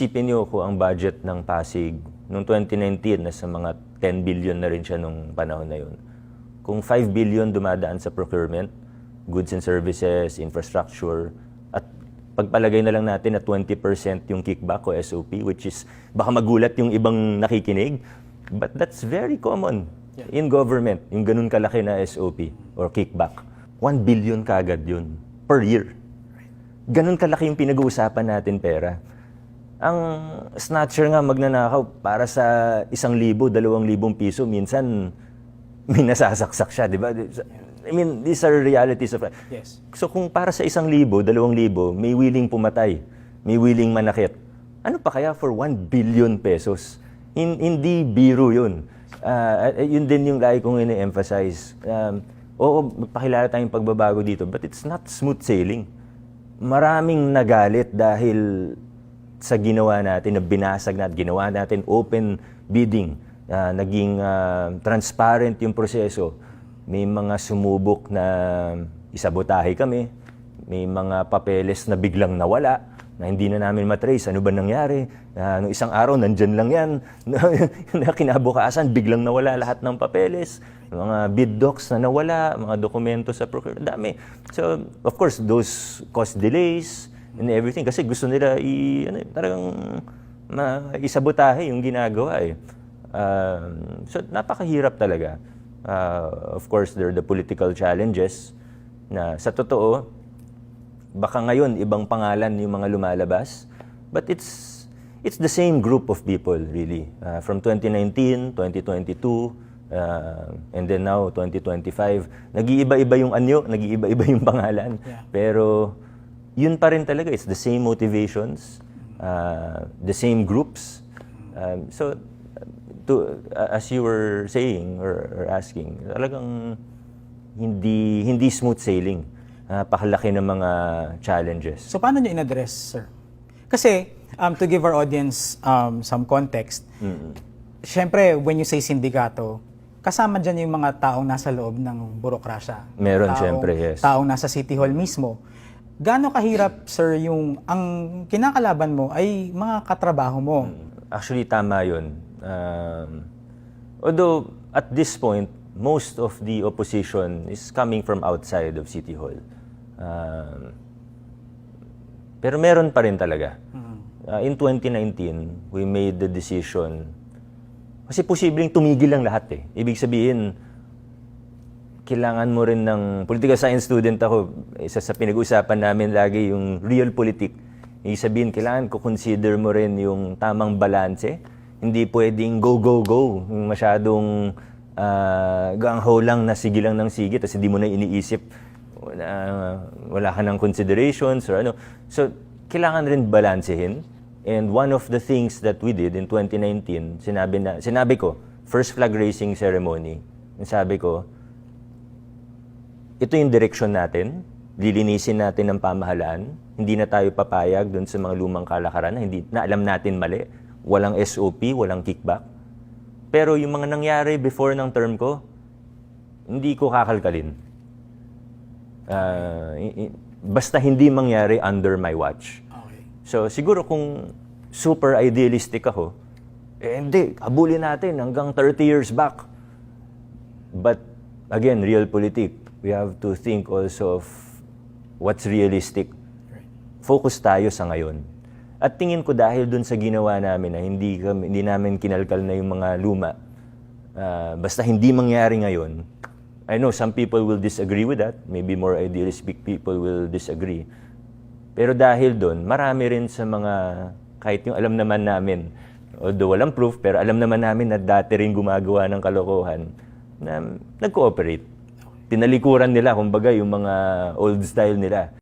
isipin niyo kung ang budget ng Pasig noong 2019 nasa mga 10 billion na rin siya nung panahon na yun. Kung 5 billion dumadaan sa procurement, goods and services, infrastructure, at pagpalagay na lang natin na 20% yung kickback o SOP, which is baka magulat yung ibang nakikinig, but that's very common in government, yung ganun kalaki na SOP or kickback. 1 billion kagad yun per year. Ganun kalaki yung pinag-uusapan natin pera. Ang snatcher nga magnanakaw para sa isang libo, dalawang libong piso, minsan may nasasaksak siya, di ba? I mean, these are realities of life. Yes. So kung para sa isang libo, dalawang libo, may willing pumatay, may willing manakit, ano pa kaya for 1 billion pesos? Hin- hindi biro yun. Eh, yun din yung lagi kong ini-emphasize. Um, oo, pakilala tayong pagbabago dito, but it's not smooth sailing. Maraming nagalit dahil sa ginawa natin, na binasag natin, ginawa natin open bidding, ah, naging ah, transparent yung proseso. May mga sumubok na isabotahe kami, may mga papeles na biglang nawala, na hindi na namin matrace. Ano ba nangyari? Uh, nung isang araw, nandyan lang yan. na kinabukasan, biglang nawala lahat ng papeles. Mga bid docs na nawala, mga dokumento sa procurement, dami. So, of course, those cause delays and everything. Kasi gusto nila i, ano, talagang ma, isabotahe yung ginagawa eh. Um, so, napakahirap talaga. Uh, of course, there are the political challenges na sa totoo, baka ngayon ibang pangalan yung mga lumalabas, but it's it's the same group of people really. Uh, from 2019, 2022, uh, and then now 2025, nag-iiba-iba yung anyo, nag-iiba-iba yung pangalan. Yeah. Pero yun pa rin talaga, it's the same motivations, uh, the same groups. Um, so to, uh, as you were saying or, or asking, talagang hindi hindi smooth sailing. Napakalaki ng mga challenges. So paano nyo in-address, sir? Kasi, um, to give our audience um, some context, syempre, when you say sindikato, kasama dyan yung mga taong nasa loob ng burokrasya. Meron, Taong- syempre, yes. Taong nasa City Hall mismo. Gaano kahirap, sir, yung ang kinakalaban mo ay mga katrabaho mo? Actually, tama yun. Um, although, at this point, most of the opposition is coming from outside of City Hall. Um, pero meron pa rin talaga. Uh, in 2019, we made the decision, kasi posibleng tumigil lang lahat eh. Ibig sabihin, kailangan mo rin ng political science student ako. Isa sa pinag-usapan namin lagi yung real politic. Ibig sabihin, kailangan ko consider mo rin yung tamang balanse. Hindi pwedeng go, go, go. Masyadong uh, gang-ho lang na sige lang ng sige, tapos hindi mo na iniisip. Wala, wala ka ng considerations or ano. So, kailangan rin balansehin. And one of the things that we did in 2019, sinabi, na, sinabi ko, first flag raising ceremony, sabi ko, ito yung direksyon natin. Lilinisin natin ang pamahalaan. Hindi na tayo papayag doon sa mga lumang kalakaran na, hindi, na alam natin mali. Walang SOP, walang kickback. Pero yung mga nangyari before ng term ko, hindi ko kakalkalin. I- basta hindi mangyari under my watch. Okay. So siguro kung super idealistic ako, eh hindi, habulin natin hanggang 30 years back. But again, real politik, we have to think also of what's realistic. Focus tayo sa ngayon. At tingin ko dahil dun sa ginawa namin na hindi, kami, hindi namin kinalkal na yung mga luma, ah, basta hindi mangyari ngayon, I know some people will disagree with that. Maybe more idealistic people will disagree. Pero dahil doon, marami rin sa mga, kahit yung alam naman namin, although walang proof, pero alam naman namin na dati rin gumagawa ng kalokohan, na nag-cooperate. Tinalikuran nila, kumbaga, yung mga old style nila.